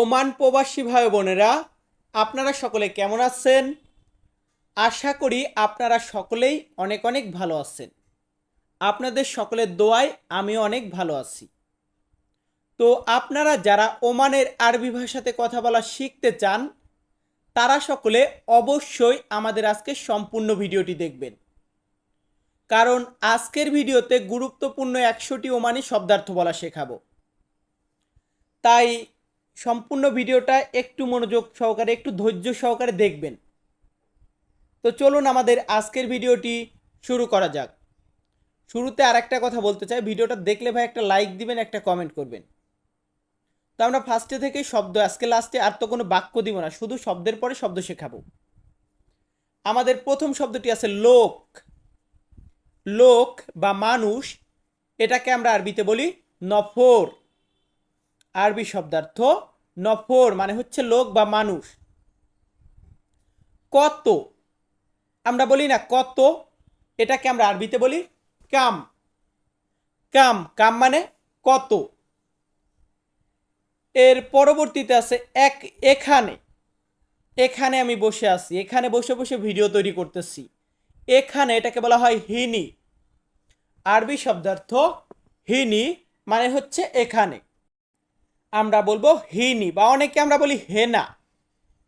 Oman প্রবাসী ভাই বোনেরা, আপনারা সকলে কেমন আছেন? আশা করি আপনারা সকলেই অনেক অনেক ভালো আছেন। আপনাদের সকলের দোয়ায় আমিও অনেক ভালো আছি। তো আপনারা যারা ওমানের আরবি ভাষাতে কথা বলা শিখতে চান, তারা সকলে অবশ্যই আমাদের আজকের সম্পূর্ণ ভিডিওটি দেখবেন। কারণ আজকের ভিডিওতে গুরুত্বপূর্ণ একশোটি ওমানি শব্দার্থ বলা শেখাবো। তাই সম্পূর্ণ ভিডিওটা একটু মনোযোগ সহকারে, একটু ধৈর্য সহকারে দেখবেন। তো চলুন আমাদের আজকের ভিডিওটি শুরু করা যাক। শুরুতে আর একটা কথা বলতে চাই। ভিডিওটা দেখলে ভাই একটা লাইক দিবেন, একটা কমেন্ট করবেন। তো আমরা ফার্স্টে থেকে শব্দ, আজকে লাস্টে আর তো কোনো বাক্য দিব না, শুধু শব্দের পরে শব্দ শেখাবো। আমাদের প্রথম শব্দটি আছে লোক। লোক বা মানুষ, এটাকে আমরা আরবিতে বলি নফর। আরবি শব্দার্থ নফর মানে হচ্ছে লোক বা মানুষ। কত? আমরা বলি না কত, এটাকে আমরা আরবিতে বলি কাম। কাম কাম মানে কত। এর পরবর্তীতে আছে এক, এখানে। এখানে আমি বসে আছি, এখানে বসে বসে ভিডিও তৈরি করতেছি। এখানে এটাকে বলা হয় হিনি। আরবি শব্দার্থ হিনি মানে হচ্ছে এখানে। আমরা বলব হিনি, বা অনেকে আমরা বলি হেনা।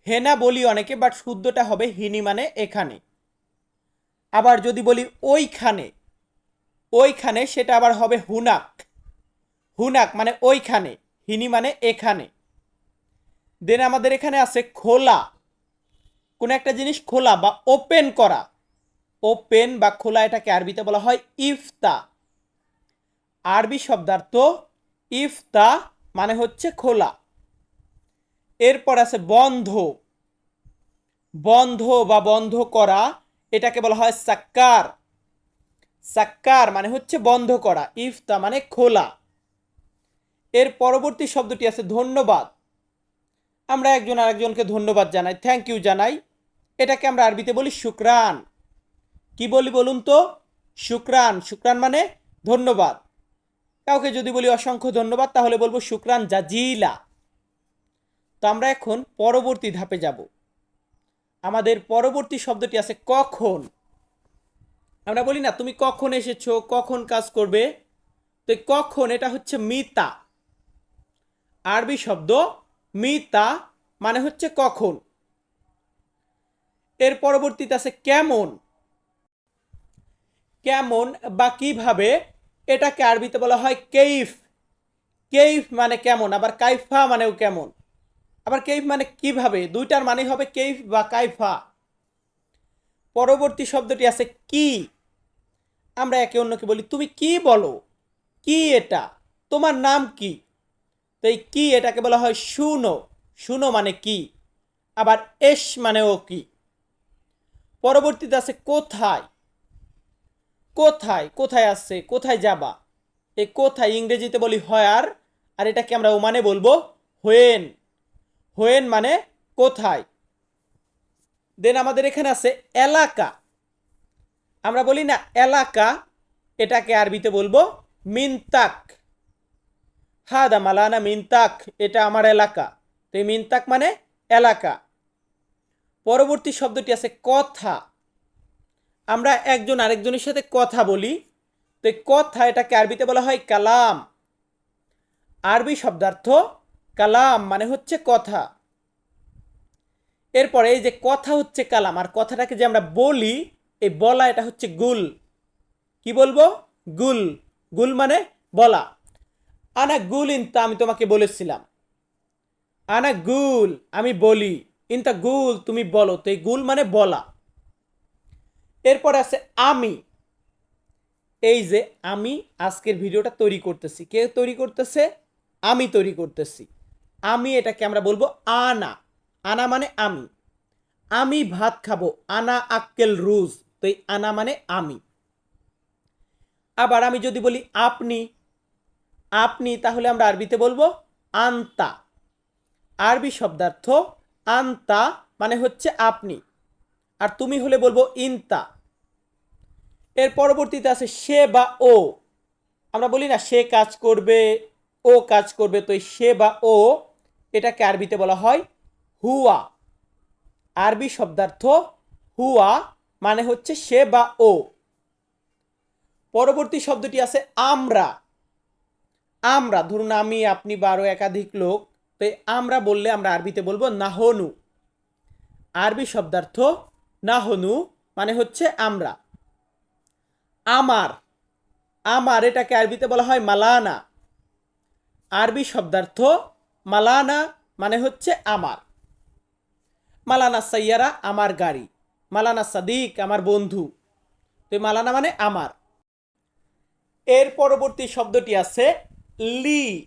হেনা বলি অনেকে বাট শুদ্ধটা হবে হিনি মানে এখানে। আবার যদি বলি ওইখানে ওইখানে সেটা আবার হবে হুনাক। হুনাক মানে ওইখানে, হিনি মানে এখানে। দেন আমাদের এখানে আছে খোলা। কোনো একটা জিনিস খোলা বা ওপেন করা। ওপেন বা খোলা এটাকে আরবিতে বলা হয় ইফতা। আরবি শব্দার্থ ইফতা মানে হচ্ছে খোলা। এরপর আছে বন্ধ। বন্ধ বা বন্ধ করা, এটাকে বলা হয় সাক্কার। সাক্কার মানে হচ্ছে বন্ধ করা ইফতা মানে খোলা। এর পরবর্তী শব্দটি আছে ধন্যবাদ। আমরা একজন আরেকজনকে ধন্যবাদ জানাই থ্যাংক ইউ জানাই। এটাকে আমরা আরবিতে বলি শুক্রান। কি বলি বলুন তো? শুক্রান শুক্রান মানে ধন্যবাদ। কাউকে যদি বলি অসংখ্য ধন্যবাদ, তাহলে বলব শুক্রান জাজিলা। তো আমরা এখন পরবর্তী ধাপে যাব। আমাদের পরবর্তী শব্দটি আছে কখন? আমরা বলি না, তুমি কখন এসেছ, কখন কাজ করবে? তো কখন, এটা হচ্ছে মিতা। আরবি শব্দ মিতা মানে হচ্ছে কখন। এর পরবর্তীতে আছে কেমন? কেমন বা কীভাবে এটাকে আরবিতে বলা হয় কেইফ। কেইফ মানে কেমন? আবার কাইফা মানেও কেমন? আবার কেইফ মানে কীভাবে? দুইটার মানে হবে কেইফ বা কাইফা। পরবর্তী শব্দটি আছে কি? আমরা একে অন্যকে বলি, তুমি কি বলো? কি এটা? তোমার নাম কি? তো এই কি এটাকে বলা হয় শুনো। শুনো মানে কি? আবার এস মানেও কি? পরবর্তীতে আছে কোথায়? কোথায়? কোথায় আসছে? কোথায় যাবা? এই কোথায়? ইংরেজিতে বলি হয়ার আর এটাকে আমরা ওমানে বলব হোয়েন। হোয়েন মানে কোথায়? দেন আমাদের এখানে আছে এলাকা। আমরা বলি না এলাকা, এটাকে আরবিতে বলব মিনতাক। হাদা মালানা মিনতাক, এটা আমার এলাকা। তো এই মিনতাক মানে এলাকা। পরবর্তী শব্দটি আছে কথা। আমরা একজন আরেকজনের সাথে কথা বলি। তো এই কথা এটাকে আরবিতে বলা হয় কালাম। আরবি শব্দার্থ কালাম মানে হচ্ছে কথা। এরপরে এই যে কথা হচ্ছে কালাম, আর কথাটাকে যে আমরা বলি, এই বলা এটা হচ্ছে গুল। কি বলব? গুল। গুল মানে বলা। আনা গুল ইনতা আমি তোমাকে বলেছিলাম। আনা গুল আমি বলি। ইনতা গুল তুমি বলো। তো এই গুল মানে বলা। এরপর আছে আমি। এই যে আমি আজকের ভিডিওটা তৈরি করতেছি। কে তৈরি করতেছে? আমি তৈরি করতেছি। আমি এটাকে আমরা বলব আনা। আনা মানে আমি। আমি ভাত খাব। আনা আক্কেল রুজ। তো এই আনা মানে আমি। আবার আমি যদি বলি আপনি আপনি তাহলে আমরা আরবিতে বলব আন্তা। আরবি শব্দার্থ আন্তা মানে হচ্ছে আপনি। আর তুমি হলে বলব ইনতা। এর পরবর্তীতে আছে সে বা ও। আমরা বলি না, সে কাজ করবে, ও কাজ করবে। তো সে বা ও, এটাকে আরবিতে বলা হয় হুয়া। আরবি শব্দার্থ হুয়া মানে হচ্ছে সে বা ও। পরবর্তী শব্দটি আছে আমরা। আমরা, ধরুন আমি, আপনি বারো একাধিক লোক। তো আমরা বললে আমরা আরবিতে বলব নাহনু। আরবি শব্দার্থ নাহনু মানে হচ্ছে আমরা। আমার আমার এটাকে আরবিতে বলা হয় মালানা। আরবি শব্দার্থ মালানা মানে হচ্ছে আমার। মালানা সাইয়ারা আমার গাড়ি, মালানা সাদিক আমার বন্ধু। তো মালানা মানে আমার। এর পরবর্তী শব্দটি আছে লি।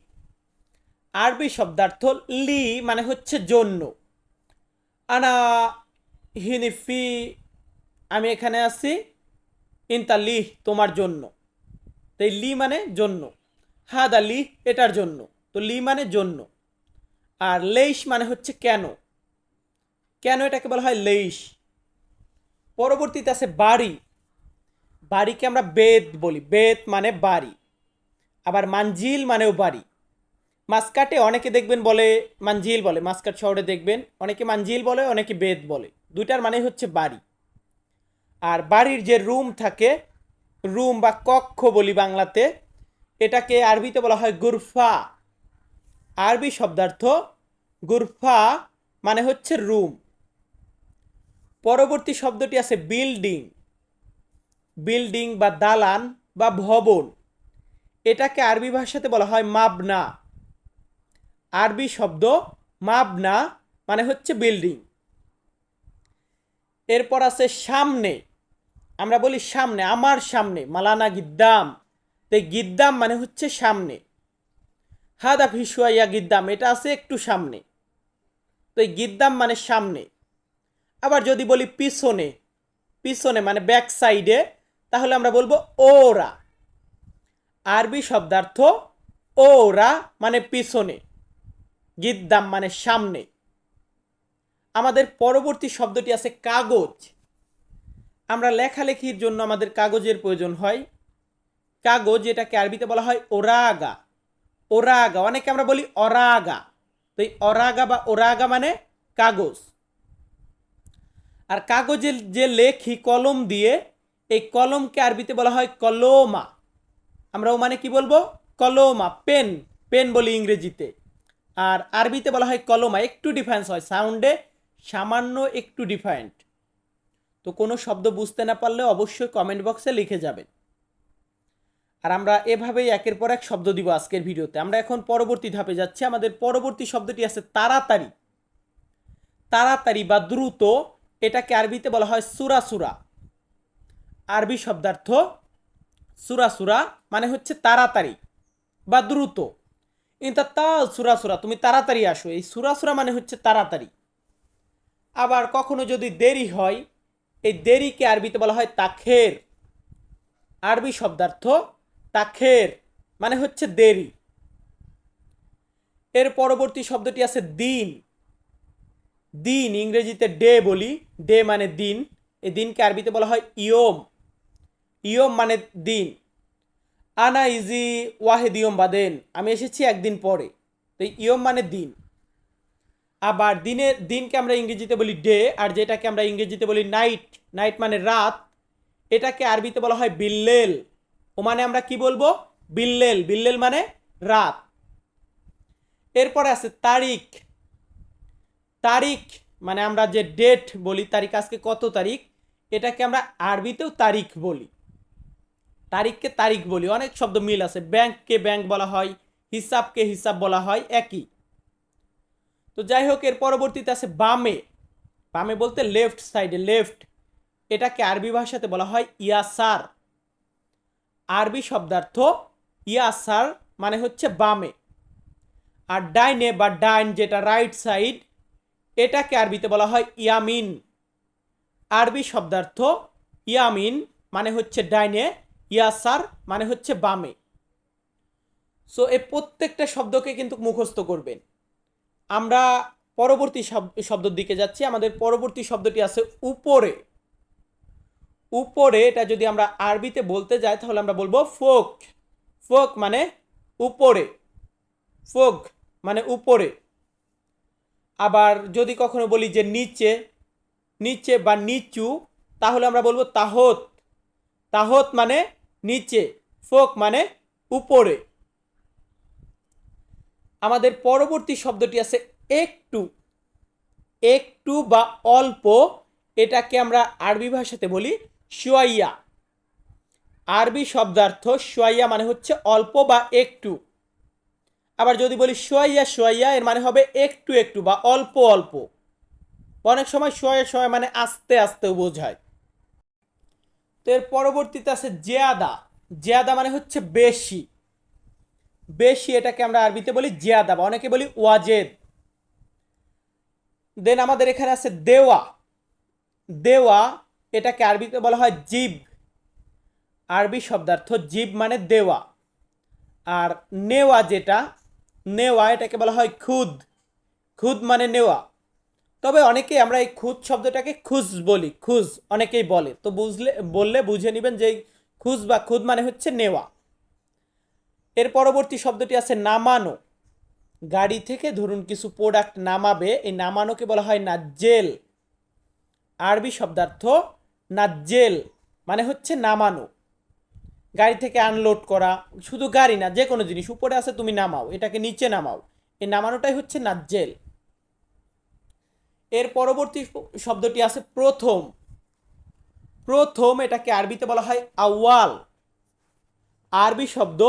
আরবি শব্দার্থ লি মানে হচ্ছে জন্য। আনা হিনিফি, আমি এখানে আছি। ইনতা লিহ তোমার জন্য। তো এই লি মানে জন্য। হাদা লিহ এটার জন্য। তো লি মানে জন্য। আর লেইশ মানে হচ্ছে কেন? কেন এটাকে বলা হয় লেইশ? পরবর্তীতে আছে বাড়ি। বাড়িকে আমরা বেদ বলি। বেদ মানে বাড়ি। আবার মানজিল মানেও বাড়ি। মাসকাটে অনেকে দেখবেন বলে, মানজিল বলে। মাসকাট শহরে দেখবেন, অনেকে মানজিল বলে, অনেকে বেদ বলে। দুইটার মানে হচ্ছে বাড়ি। আর বাড়ির যে রুম থাকে, রুম বা কক্ষ বলি বাংলাতে, এটাকে আরবিতে বলা হয় গুরফা। আরবি শব্দার্থ গুরফা মানে হচ্ছে রুম। পরবর্তী শব্দটি আছে বিল্ডিং। বিল্ডিং বা দালান বা ভবন। এটাকে আরবি ভাষাতে বলা হয় মাবনা। আরবি শব্দ মাবনা মানে হচ্ছে বিল্ডিং। এরপর আছে সামনে। আমরা বলি সামনে, আমার সামনে, মালানা গিদ্দাম। তো গিদ্দাম মানে হচ্ছে সামনে। হাদা ফিসুয়াইয়া গিদ্দাম, এটা আছে একটু সামনে। তো এই গিদ্দাম মানে সামনে। আবার যদি বলি পিছনে পিছনে মানে ব্যাক সাইডে, তাহলে আমরা বলব ওরা। আরবি শব্দার্থ ওরা মানে পিছনে। গিদ্দাম মানে সামনে। আমাদের পরবর্তী শব্দটি আছে কাগজ। আমরা লেখালেখির জন্য আমাদের কাগজের প্রয়োজন হয়। কাগজ এটাকে আরবিতে বলা হয় ওরাগা। ওরাগা, অনেকে আমরা বলি অরাগা। তো এই অরাগা বা ওরাগা মানে কাগজ। আর কাগজের যে লেখি কলম দিয়ে, এই কলমকে আরবিতে বলা হয় কলমা। আমরা ও মানে কি বলব? কলমা, পেন। পেন বলি ইংরেজিতে। আর আরবিতে বলা হয় কলমা, একটু ডিফারেন্স হয়। সাউন্ডে সামান্য একটু ডিফারেন্ট। তো কোনো শব্দ বুঝতে না পারলে অবশ্যই কমেন্ট বক্সে লিখে যাবেন। আর আমরা এভাবেই একের পর এক শব্দ দিব আজকের ভিডিওতে। আমরা এখন পরবর্তী ধাপে যাচ্ছি। আমাদের পরবর্তী শব্দটি আছে তাড়াতাড়ি। তাড়াতাড়ি বা দ্রুত, এটাকে আরবিতে বলা হয় সুরা সুরা আরবি শব্দার্থ সুরা সুরা মানে হচ্ছে তাড়াতাড়ি বা দ্রুত। ইন্তা তাল সুরা সুরা তুমি তাড়াতাড়ি আসো। এই সুরা সুরা মানে হচ্ছে তাড়াতাড়ি। আবার কখনো যদি দেরি হয় এই দেরিকে আরবিতে বলা হয় তাখের। আরবি শব্দার্থ তাখের মানে হচ্ছে দেরি। এর পরবর্তী শব্দটি আছে দিন। দিন, ইংরেজিতে ডে বলি। ডে মানে দিন। এই দিনকে আরবিতে বলা হয় ইয়ম। ইয়ম মানে দিন। আনা ইজি ওয়াহেদ ইয়ম বাদেন। আমি এসেছি একদিন পরে। তো ইয়ম মানে দিন। আবার দিনের, দিনকে আমরা ইংরেজিতে বলি ডে, আর যেটাকে আমরা ইংরেজিতে বলি নাইট নাইট মানে রাত, এটাকে আরবিতে বলা হয় বিল্লেল। ও মানে আমরা কি বলব? বিল্লেল। বিল্লেল মানে রাত। এরপরে আছে তারিখ। তারিখ মানে আমরা যে ডেট বলি, তারিখ আজকে কত তারিখ? এটাকে আমরা আরবিতেও তারিখ বলি। তারিখকে তারিখ বলি। অনেক শব্দ মিল আছে। ব্যাংককে ব্যাংক বলা হয়, হিসাবকে হিসাব বলা হয়, একই। তো যাই হোক, এর পরবর্তীতে আছে বামে। বামে বলতে লেফট সাইডে লেফট এটাকে আরবি ভাষাতে বলা হয় ইয়াসার। আরবি শব্দার্থ ইয়াসার মানে হচ্ছে বামে। আর ডাইনে বা ডাইন যেটা রাইট সাইড এটাকে আরবিতে বলা হয় ইয়ামিন। আরবি শব্দার্থ ইয়ামিন মানে হচ্ছে ডাইনে, ইয়াসার মানে হচ্ছে বামে। সো এই প্রত্যেকটা শব্দকে কিন্তু মুখস্থ করবেন। আমরা পরবর্তী শব্দের দিকে যাচ্ছি। আমাদের পরবর্তী শব্দটি আছে উপরে। উপরে, এটা যদি আমরা আরবিতে বলতে যাই, তাহলে আমরা বলব ফোক। ফোক মানে উপরে। ফোক মানে উপরে। আবার যদি কখনো বলি যে নিচে নিচে বা নিচু, তাহলে আমরা বলব তাহত। তাহত মানে নিচে, ফোক মানে উপরে। আমাদের পরবর্তী শব্দটি আছে একটু। একটু বা অল্প, এটাকে আমরা আরবি ভাষাতে বলি শুয়াইয়া। আরবি শব্দার্থ শুয়াইয়া মানে হচ্ছে অল্প বা একটু। আবার যদি বলি শুয়াইয়া শুয়াইয়া, এর মানে হবে একটু একটু বা অল্প অল্প। অনেক সময় শোয়া শোয়া মানে আস্তে, আস্তেও বোঝায়। তো এর পরবর্তীতে আছে জেয়াদা। জেয়াদা মানে হচ্ছে বেশি। বেশি এটাকে আমরা আরবিতে বলি জিয়াদা বা অনেকে বলি ওয়াজেদ। দেন আমাদের এখানে আছে দেওয়া। দেওয়া এটাকে আরবিতে বলা হয় জিব। আরবি শব্দার্থ জীব মানে দেওয়া। আর নেওয়া যেটা, নেওয়া এটাকে বলা হয় খুদ। খুদ মানে নেওয়া। তবে অনেকে আমরা এই খুদ শব্দটাকে খুজ বলি, খুজ অনেকেই বলে। তো বুঝলে, বললে বুঝে নেবেন যে খুজ বা খুদ মানে হচ্ছে নেওয়া। এর পরবর্তী শব্দটি আছে নামানো। গাড়ি থেকে ধরুন কিছু প্রোডাক্ট নামাবে, এই নামানোকে বলা হয় নাজ্জেল। আরবি শব্দার্থ নাজ্জেল মানে হচ্ছে নামানো। গাড়ি থেকে আনলোড করা, শুধু গাড়ি না যে কোনো জিনিস, উপরে আছে তুমি নামাও, এটাকে নিচে নামাও। এই নামানোটাই হচ্ছে নাজ্জেল। এর পরবর্তী শব্দটি আছে প্রথম। প্রথম এটাকে আরবিতে বলা হয় আউয়াল। আরবি শব্দ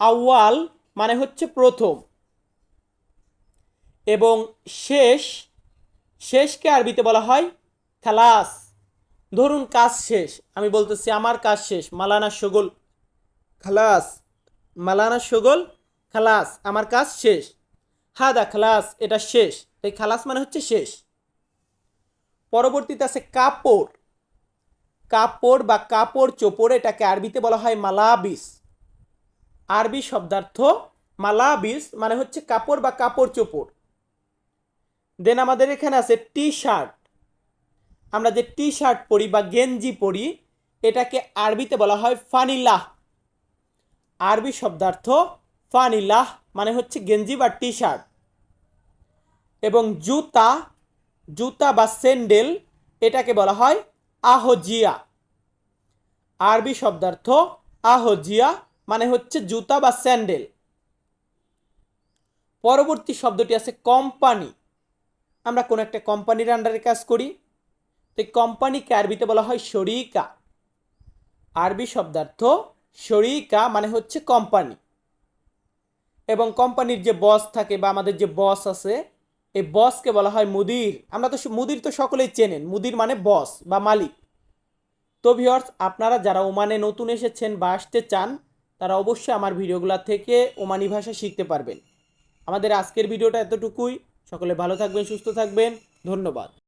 আউয়াল মানে হচ্ছে প্রথম। এবং শেষ, শেষকে আরবিতে বলা হয় খালাস। ধরুন কাজ শেষ, আমি বলতেছি আমার কাজ শেষ, মালানা সগোল। খালাস, মালানা সগোল, খালাস, আমার কাজ শেষ। হাদা খালাস, এটা শেষ। তাই খালাস মানে হচ্ছে শেষ। পরবর্তীতে আছে কাপড়। কাপড় বা কাপড় চোপড়, এটাকে আরবিতে বলা হয় মালাবিস। আরবি শব্দার্থ মালাবিস মানে হচ্ছে কাপড় বা কাপড় চোপড়। দেন আমাদের এখানে আছে টি শার্ট আমরা যে টি শার্ট পরি বা গেঞ্জি পরি, এটাকে আরবিতে বলা হয় ফানিলাহ। আরবি শব্দার্থ ফানিলাহ মানে হচ্ছে গেঞ্জি বা টি শার্ট এবং জুতা জুতা বা স্যান্ডেল, এটাকে বলা হয় আহজিয়া। আরবি শব্দার্থ আহজিয়া মানে হচ্ছে জুতা বা স্যান্ডেল। পরবর্তী শব্দটি আছে কোম্পানি। আমরা কোনো একটা কোম্পানির আন্ডারে কাজ করি। তো কোম্পানিকে আরবিতে বলা হয় শরিকা। আরবি শব্দার্থ শরিকা মানে হচ্ছে কোম্পানি। এবং কোম্পানির যে বস থাকে বা আমাদের যে বস আছে, এই বসকে বলা হয় মুদির। আমরা তো মুদির তো সকলেই চেনেন। মুদির মানে বস বা মালিক। তো ভিওর্স আপনারা যারা ওমানে নতুন এসেছেন বা আসতে চান তারা অবশ্যই আমার ভিডিওগুলো থেকে ওমানি ভাষা শিখতে পারবেন। আমাদের আজকের ভিডিওটা এতটুকুই। সকলে ভালো থাকবেন, সুস্থ থাকবেন। ধন্যবাদ।